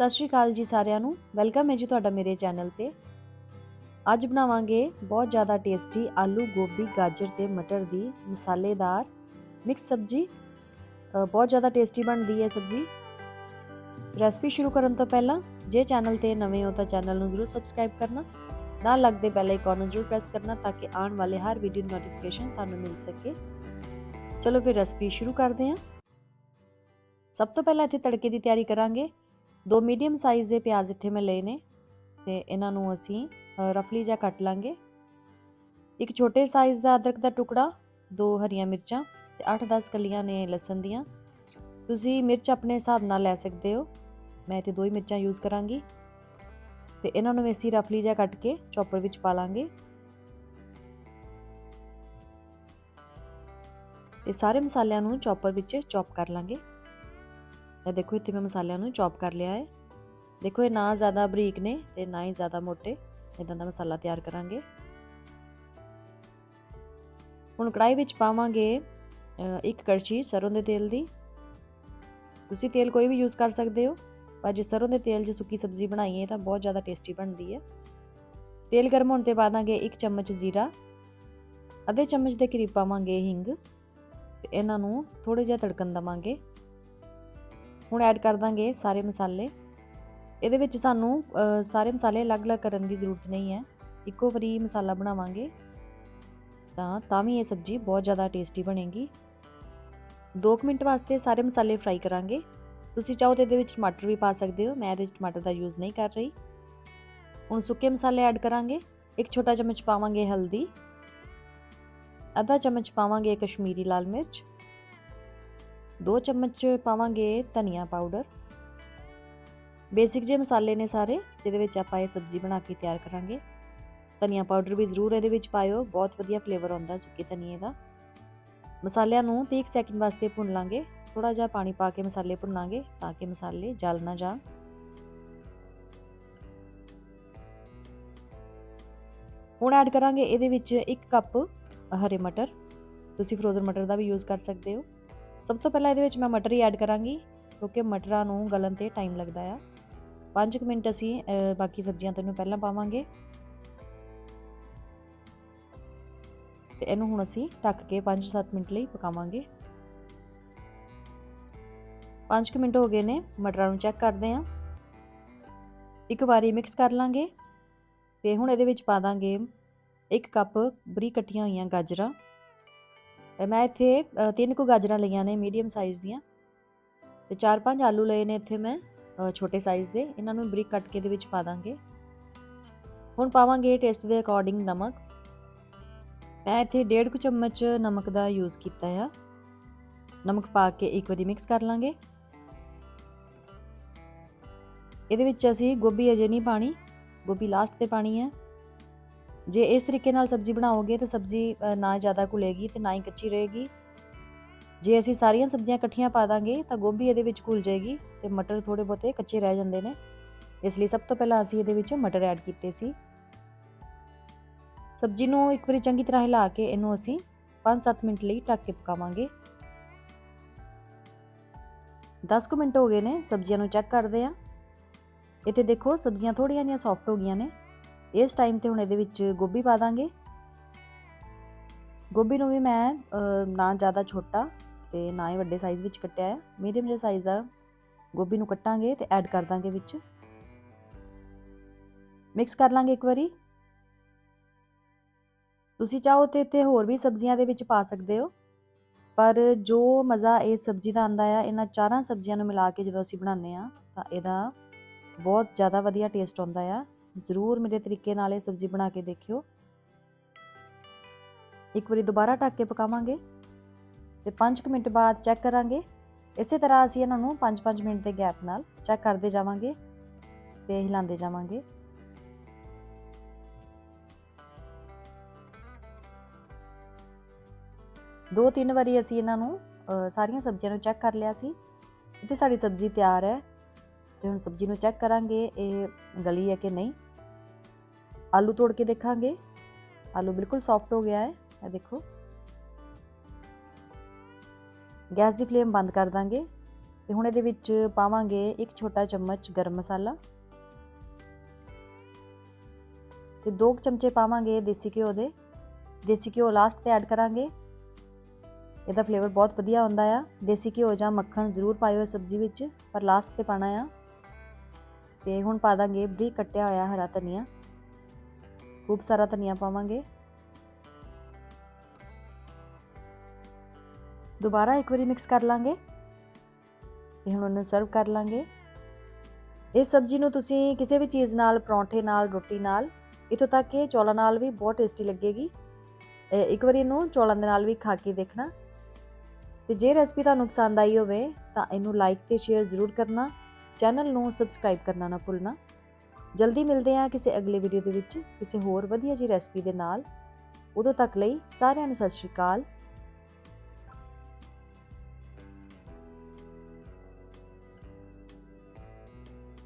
ਸਤਿ ਸ਼੍ਰੀ ਅਕਾਲ ਜੀ ਸਾਰਿਆਂ ਨੂੰ। ਵੈਲਕਮ ਹੈ ਜੀ ਤੁਹਾਡਾ ਮੇਰੇ ਚੈਨਲ ਤੇ। ਅੱਜ ਬਣਾਵਾਂਗੇ ਬਹੁਤ ਜ਼ਿਆਦਾ ਟੇਸਟੀ ਆਲੂ ਗੋਭੀ ਗਾਜਰ ਤੇ ਮਟਰ ਦੀ ਮਸਾਲੇਦਾਰ ਮਿਕਸ ਸਬਜ਼ੀ। ਬਹੁਤ ਜ਼ਿਆਦਾ ਟੇਸਟੀ ਬਣਦੀ ਹੈ ਸਬਜ਼ੀ। ਰੈਸਪੀ ਸ਼ੁਰੂ ਕਰਨ ਤੋਂ ਪਹਿਲਾਂ ਜੇ ਚੈਨਲ ਤੇ ਨਵੇਂ ਹੋ ਤਾਂ ਚੈਨਲ ਨੂੰ ਜ਼ਰੂਰ ਸਬਸਕ੍ਰਾਈਬ ਕਰਨਾ। ਨਾਲ ਲੱਗਦੇ ਬੈਲ ਆਈਕਨ ਨੂੰ ਜ਼ਰੂਰ ਪ੍ਰੈਸ ਕਰਨਾ ਤਾਂ ਕਿ ਆਉਣ ਵਾਲੇ ਹਰ ਵੀਡੀਓ ਨੋਟੀਫਿਕੇਸ਼ਨ ਤੁਹਾਨੂੰ ਮਿਲ ਸਕੇ। ਚਲੋ ਫਿਰ ਰੈਸਪੀ ਸ਼ੁਰੂ ਕਰਦੇ ਹਾਂ। ਸਭ ਤੋਂ ਪਹਿਲਾਂ ਇੱਥੇ ਤੜਕੇ ਦੀ ਤਿਆਰੀ ਕਰਾਂਗੇ। ਦੋ ਮੀਡੀਅਮ ਸਾਈਜ਼ ਦੇ ਪਿਆਜ਼ ਇੱਥੇ ਮੈਂ ਲਏ ਨੇ ਤੇ ਇਹਨਾਂ ਨੂੰ ਅਸੀਂ ਰਫਲੀ ਜਿਹਾ ਕੱਟ ਲਾਂਗੇ। ਇੱਕ ਛੋਟੇ ਸਾਈਜ਼ ਦਾ ਅਦਰਕ ਦਾ ਟੁਕੜਾ, ਦੋ ਹਰੀਆਂ ਮਿਰਚਾਂ ਤੇ 8-10 ਕਲੀਆਂ ਨੇ ਲਸਣ ਦੀਆਂ। ਤੁਸੀਂ ਮਿਰਚ ਆਪਣੇ ਹਿਸਾਬ ਨਾਲ ਲੈ ਸਕਦੇ ਹੋ। ਮੈਂ ਇੱਥੇ ਦੋ ਹੀ ਮਿਰਚਾਂ ਯੂਜ਼ ਕਰਾਂਗੀ। ਤੇ ਇਹਨਾਂ ਨੂੰ ਅਸੀਂ ਰਫਲੀ ਜਿਹਾ ਕੱਟ ਕੇ ਚੌਪਰ ਵਿੱਚ ਪਾ ਲਾਂਗੇ। ਤੇ ਸਾਰੇ ਮਸਾਲਿਆਂ ਨੂੰ ਚੌਪਰ ਵਿੱਚ ਚੌਪ ਕਰ ਲਾਂਗੇ। ਇਹ ਦੇਖੋ ਇੱਥੇ ਮੈਂ ਮਸਾਲਿਆਂ ਨੂੰ ਚੌਪ ਕਰ ਲਿਆ ਹੈ। ਦੇਖੋ ਇਹ ਨਾ ਜ਼ਿਆਦਾ ਬਰੀਕ ਨੇ ਤੇ ਨਾ ਹੀ ਜ਼ਿਆਦਾ ਮੋਟੇ। ਇਦਾਂ ਦਾ ਮਸਾਲਾ ਤਿਆਰ ਕਰਾਂਗੇ। ਹੁਣ ਕੜਾਈ ਵਿੱਚ ਪਾਵਾਂਗੇ ਇੱਕ ਕੜਛੀ ਸਰੋਂ ਦੇ ਤੇਲ ਦੀ। ਤੁਸੀਂ ਤੇਲ ਕੋਈ ਵੀ ਯੂਜ਼ ਕਰ ਸਕਦੇ ਹੋ, ਪਰ ਜੇ ਸਰੋਂ ਦੇ ਤੇਲ 'ਚ ਸੁੱਕੀ ਸਬਜ਼ੀ ਬਣਾਈਏ ਤਾਂ ਬਹੁਤ ਜ਼ਿਆਦਾ ਟੇਸਟੀ ਬਣਦੀ ਹੈ। ਤੇਲ ਗਰਮ ਹੋਣ ਤੇ ਪਾ ਦਾਂਗੇ 1 ਚਮਚ ਜ਼ੀਰਾ। ਅੱਧੇ ਚਮਚ ਦੇ ਕਰੀਬ ਪਾਵਾਂਗੇ ਹਿੰਗ। ਤੇ ਇਹਨਾਂ ਨੂੰ ਥੋੜਾ ਜਿਹਾ ਤੜਕਣ ਦਵਾਂਗੇ। ਹੁਣ ਐਡ ਕਰ ਦਾਂਗੇ ਸਾਰੇ ਮਸਾਲੇ। ਇਹਦੇ ਵਿੱਚ ਸਾਨੂੰ ਸਾਰੇ ਮਸਾਲੇ ਅਲੱਗ-ਅਲੱਗ ਕਰਨ ਦੀ ਜ਼ਰੂਰਤ ਨਹੀਂ ਹੈ। ਇੱਕੋ ਵਾਰੀ ਮਸਾਲਾ ਬਣਾਵਾਂਗੇ। ਤਾਂ ਤਾਂ ਵੀ ਇਹ ਸਬਜ਼ੀ ਬਹੁਤ ਜ਼ਿਆਦਾ ਟੇਸਟੀ ਬਣੇਗੀ। 2 ਮਿੰਟ ਵਾਸਤੇ ਸਾਰੇ ਮਸਾਲੇ ਫਰਾਈ ਕਰਾਂਗੇ। ਤੁਸੀਂ ਚਾਹੋ ਤੇ ਇਹਦੇ ਵਿੱਚ ਟਮਾਟਰ ਵੀ ਪਾ ਸਕਦੇ ਹੋ। ਮੈਂ ਇਹਦੇ ਵਿੱਚ ਟਮਾਟਰ ਦਾ ਯੂਜ਼ ਨਹੀਂ ਕਰ ਰਹੀ। ਹੁਣ ਸੁੱਕੇ ਮਸਾਲੇ ਐਡ ਕਰਾਂਗੇ। ਇੱਕ ਛੋਟਾ ਚਮਚ ਪਾਵਾਂਗੇ ਹਲਦੀ। ਅੱਧਾ ਚਮਚ ਪਾਵਾਂਗੇ ਕਸ਼ਮੀਰੀ ਲਾਲ ਮਿਰਚ। 2 ਚਮਚ ਪਾਵਾਂਗੇ ਧਨੀਆ ਪਾਊਡਰ। ਬੇਸਿਕ ਜੇ ਮਸਾਲੇ ਨੇ ਸਾਰੇ, ਜਿਹਦੇ ਵਿੱਚ ਆਪਾਂ ਇਹ ਸਬਜ਼ੀ ਬਣਾ ਕੇ ਤਿਆਰ ਕਰਾਂਗੇ। ਧਨੀਆ ਪਾਊਡਰ ਵੀ ਜ਼ਰੂਰ ਇਹਦੇ ਵਿੱਚ ਪਾਇਓ, ਬਹੁਤ ਵਧੀਆ ਫਲੇਵਰ ਆਉਂਦਾ ਸੁੱਕੇ ਧਨੀਏ ਦਾ। ਮਸਾਲਿਆਂ ਨੂੰ 30 ਸੈਕਿੰਡ ਵਾਸਤੇ ਭੁੰਨ ਲਾਂਗੇ ਥੋੜਾ ਜਿਹਾ ਪਾਣੀ ਪਾ ਕੇ ਮਸਾਲੇ ਭੁੰਨਾਂਗੇ ਤਾਂ ਕਿ ਮਸਾਲੇ ਜਲ ਨਾ ਜਾਣ। ਹੁਣ ਐਡ ਕਰਾਂਗੇ ਇਹਦੇ ਵਿੱਚ 1 ਕੱਪ ਹਰੇ ਮਟਰ। ਤੁਸੀਂ ਫਰੋਜ਼ਨ ਮਟਰ ਦਾ ਵੀ ਯੂਜ਼ ਕਰ ਸਕਦੇ ਹੋ। ਸਭ ਤੋਂ ਪਹਿਲਾਂ ਇਹਦੇ ਵਿੱਚ ਮੈਂ ਮਟਰ ਹੀ ਐਡ ਕਰਾਂਗੀ, ਕਿਉਂਕਿ ਮਟਰਾਂ ਨੂੰ ਗਲਣ ਤੇ ਟਾਈਮ ਲੱਗਦਾ ਆ। 5 ਮਿੰਟ ਅਸੀਂ ਬਾਕੀ ਸਬਜ਼ੀਆਂ ਤੈਨੂੰ ਪਹਿਲਾਂ ਪਾਵਾਂਗੇ। ਤੇ ਇਹਨੂੰ ਹੁਣ ਅਸੀਂ ਢੱਕ ਕੇ 5-7 ਮਿੰਟ ਲਈ ਪਕਾਵਾਂਗੇ। 5 ਮਿੰਟ ਹੋ ਗਏ ਨੇ, ਮਟਰਾਂ ਨੂੰ ਚੈੱਕ ਕਰਦੇ ਆਂ। ਇੱਕ ਵਾਰੀ ਮਿਕਸ ਕਰ ਲਾਂਗੇ। ਤੇ ਹੁਣ ਇਹਦੇ ਵਿੱਚ ਪਾ ਦਾਂਗੇ 1 ਕੱਪ ਬਰੀਕ ਕੱਟੀਆਂ ਹੋਈਆਂ ਗਾਜਰਾਂ। ਮੈਂ ਇੱਥੇ ਤਿੰਨ ਕੁ ਗਾਜਰਾਂ ਲਈਆਂ ਨੇ ਮੀਡੀਅਮ ਸਾਈਜ਼ ਦੀਆਂ। ਤੇ 4-5 ਆਲੂ ਲਏ ਨੇ ਇੱਥੇ ਮੈਂ ਛੋਟੇ ਸਾਈਜ਼ ਦੇ। ਇਹਨਾਂ ਨੂੰ ਬਰੀਕ ਕੱਟ ਕੇ ਦੇ ਵਿੱਚ ਪਾ ਦਾਂਗੇ। ਹੁਣ ਪਾਵਾਂਗੇ ਟੇਸਟ ਦੇ ਅਕੋਰਡਿੰਗ ਨਮਕ। ਮੈਂ ਇੱਥੇ 1.5 ਕੁ ਚਮਚ ਨਮਕ ਦਾ ਯੂਜ਼ ਕੀਤਾ ਆ। ਨਮਕ ਪਾ ਕੇ ਇੱਕ ਵਾਰੀ ਮਿਕਸ ਕਰ ਲਾਂਗੇ। ਇਹਦੇ ਵਿੱਚ ਅਸੀਂ ਗੋਭੀ ਅਜੇ ਨਹੀਂ ਪਾਣੀ। ਗੋਭੀ ਲਾਸਟ ਤੇ ਪਾਣੀ ਹੈ ਜੇ ਇਸ ਤਰੀਕੇ ਨਾਲ ਸਬਜ਼ੀ ਬਣਾਓਗੇ ਤਾਂ ਸਬਜ਼ੀ ਨਾ ਜ਼ਿਆਦਾ ਘੁਲੇਗੀ ਤੇ ਨਾ ਹੀ ਕੱਚੀ ਰਹੇਗੀ। ਜੇ ਅਸੀਂ ਸਾਰੀਆਂ ਸਬਜ਼ੀਆਂ ਇਕੱਠੀਆਂ ਪਾ ਦਾਂਗੇ ਤਾਂ ਗੋਭੀ ਇਹਦੇ ਵਿੱਚ ਘੁਲ ਜਾਏਗੀ ਤੇ ਮਟਰ ਥੋੜੇ ਬਹੁਤੇ ਕੱਚੇ ਰਹਿ ਜਾਂਦੇ ਨੇ। ਇਸ ਲਈ ਸਭ ਤੋਂ ਪਹਿਲਾਂ ਅਸੀਂ ਇਹਦੇ ਵਿੱਚ ਮਟਰ ਐਡ ਕੀਤੇ ਸੀ। ਸਬਜ਼ੀ ਨੂੰ ਇੱਕ ਵਾਰੀ ਚੰਗੀ ਤਰ੍ਹਾਂ ਹਿਲਾ ਕੇ ਇਹਨੂੰ ਅਸੀਂ 5-7 ਮਿੰਟ ਲਈ ਢੱਕ ਕੇ ਪਕਾਵਾਂਗੇ। 10 ਕੁ ਮਿੰਟ ਹੋ ਗਏ ਨੇ ਸਬਜ਼ੀਆਂ ਨੂੰ ਚੈੱਕ ਕਰਦੇ ਆਂ। ਇੱਥੇ ਦੇਖੋ ਸਬਜ਼ੀਆਂ ਥੋੜੀਆਂ ਜਿਹੀਆਂ ਸੌਫਟ ਹੋ ਗਈਆਂ ਨੇ। ਇਸ ਟਾਈਮ ਤੇ ਹੁਣ ਇਹਦੇ ਵਿੱਚ ਗੋਭੀ ਪਾ ਦਾਂਗੇ। ਗੋਭੀ ਨੂੰ ਵੀ ਮੈਂ ਨਾ ਜ਼ਿਆਦਾ ਛੋਟਾ ਤੇ ਨਾ ਹੀ ਵੱਡੇ ਸਾਈਜ਼ ਵਿੱਚ ਕੱਟਿਆ ਹੈ। ਮੀਡੀਅਮ ਜਿਹੇ ਸਾਈਜ਼ ਦਾ ਗੋਭੀ ਨੂੰ ਕੱਟਾਂਗੇ ਤੇ ਐਡ ਕਰ ਦਾਂਗੇ ਵਿੱਚ। ਮਿਕਸ ਕਰ ਲਾਂਗੇ ਇੱਕ ਵਾਰੀ। ਤੁਸੀਂ ਚਾਹੋ ਤੇ ਇੱਥੇ ਹੋਰ ਵੀ ਸਬਜ਼ੀਆਂ ਦੇ ਵਿੱਚ ਪਾ ਸਕਦੇ ਹੋ। ਪਰ ਜੋ ਮਜ਼ਾ ਇਸ ਸਬਜ਼ੀ ਦਾ ਆਂਦਾ ਆ, ਇਹਨਾਂ ਚਾਰਾਂ ਸਬਜ਼ੀਆਂ ਨੂੰ ਮਿਲਾ ਕੇ ਜਦੋਂ ਅਸੀਂ ਬਣਾਉਂਦੇ ਆ ਤਾਂ ਇਹਦਾ ਬਹੁਤ ਜ਼ਿਆਦਾ ਵਧੀਆ ਟੇਸਟ ਆਉਂਦਾ ਆ। ਜ਼ਰੂਰ ਮੇਰੇ ਤਰੀਕੇ ਨਾਲ ਇਹ ਸਬਜ਼ੀ ਬਣਾ ਕੇ ਦੇਖਿਓ। ਇੱਕ ਵਾਰੀ ਦੁਬਾਰਾ ਢੱਕ ਕੇ ਪਕਾਵਾਂਗੇ ਤੇ 5 ਮਿੰਟ ਬਾਅਦ ਚੈੱਕ ਕਰਾਂਗੇ। ਇਸੇ ਤਰ੍ਹਾਂ ਅਸੀਂ ਇਹਨਾਂ ਨੂੰ 5-5 ਮਿੰਟ ਦੇ ਗੈਪ ਨਾਲ ਚੈੱਕ ਕਰਦੇ ਜਾਵਾਂਗੇ ਤੇ ਹਿਲਾਉਂਦੇ ਜਾਵਾਂਗੇ। ਦੋ ਤਿੰਨ ਵਾਰੀ ਅਸੀਂ ਇਹਨਾਂ ਨੂੰ ਸਾਰੀਆਂ ਸਬਜ਼ੀਆਂ ਨੂੰ ਚੈੱਕ ਕਰ ਲਿਆ ਸੀ। ਤੇ ਸਾਡੀ ਸਬਜ਼ੀ ਤਿਆਰ ਹੈ। ਤੇ ਹੁਣ ਸਬਜ਼ੀ ਨੂੰ ਚੈੱਕ ਕਰਾਂਗੇ, ਇਹ ਗਲੀ ਹੈ ਕਿ ਨਹੀਂ? ਆਲੂ ਤੋੜ ਕੇ ਦੇਖਾਂਗੇ। ਆਲੂ ਬਿਲਕੁਲ ਸੌਫਟ ਹੋ ਗਿਆ ਹੈ, ਇਹ ਦੇਖੋ। ਗੈਸ ਦੀ ਫਲੇਮ ਬੰਦ ਕਰ ਦਾਂਗੇ ਤੇ ਹੁਣ ਇਹਦੇ ਵਿੱਚ ਪਾਵਾਂਗੇ ਇੱਕ ਛੋਟਾ ਚਮਚ ਗਰਮ ਮਸਾਲਾ। ਤੇ 2 ਚਮਚੇ ਪਾਵਾਂਗੇ ਦੇਸੀ ਘਿਓ ਦੇ। ਦੇਸੀ ਘਿਓ ਲਾਸਟ ਤੇ ਐਡ ਕਰਾਂਗੇ। ਇਹਦਾ ਫਲੇਵਰ ਬਹੁਤ ਵਧੀਆ ਆਉਂਦਾ ਆ। ਦੇਸੀ ਘਿਓ ਜਾਂ ਮੱਖਣ ਜ਼ਰੂਰ ਪਾਇਓ ਇਸ ਸਬਜ਼ੀ ਵਿੱਚ, ਪਰ ਲਾਸਟ ਤੇ ਪਾਣਾ ਆ। ਤੇ ਹੁਣ ਪਾ ਦਾਂਗੇ ਬਰੀਕ ਕੱਟਿਆ ਹੋਇਆ ਹਰਾ ਧਨੀਆ। ਖੂਬ ਸਾਰਾ ਧਨੀਆ ਪਾਵਾਂਗੇ। ਦੁਬਾਰਾ ਇੱਕ ਵਾਰੀ ਮਿਕਸ ਕਰ ਲਾਂਗੇ। ਤੇ ਹੁਣ ਉਹਨੂੰ ਸਰਵ ਕਰ ਲਾਂਗੇ। ਇਸ ਸਬਜ਼ੀ ਨੂੰ ਤੁਸੀਂ ਕਿਸੇ ਵੀ ਚੀਜ਼ ਨਾਲ, ਪਰੌਂਠੇ ਨਾਲ, ਰੋਟੀ ਨਾਲ, ਇਥੋਂ ਤੱਕ ਕਿ ਚੌਲਾਂ ਨਾਲ ਵੀ ਬਹੁਤ ਟੇਸਟੀ ਲੱਗੇਗੀ। ਇੱਕ ਵਾਰੀ ਇਹਨੂੰ ਚੌਲਾਂ ਦੇ ਨਾਲ ਵੀ ਖਾ ਕੇ ਦੇਖਣਾ। ਤੇ ਜੇ ਰੈਸਪੀ ਤੁਹਾਨੂੰ ਪਸੰਦ ਆਈ ਹੋਵੇ ਤਾਂ ਇਹਨੂੰ ਲਾਈਕ ਤੇ ਸ਼ੇਅਰ ਜ਼ਰੂਰ ਕਰਨਾ। ਚੈਨਲ ਨੂੰ ਸਬਸਕ੍ਰਾਈਬ ਕਰਨਾ ਨਾ ਭੁੱਲਣਾ। ਜਲਦੀ ਮਿਲਦੇ ਹਾਂ ਕਿਸੇ ਅਗਲੇ ਵੀਡੀਓ ਦੇ ਵਿੱਚ ਕਿਸੇ ਹੋਰ ਵਧੀਆ ਜੀ ਰੈਸਪੀ ਦੇ ਨਾਲ। ਉਦੋਂ ਤੱਕ ਲਈ ਸਾਰਿਆਂ ਨੂੰ ਸਤਿ ਸ਼੍ਰੀ ਅਕਾਲ।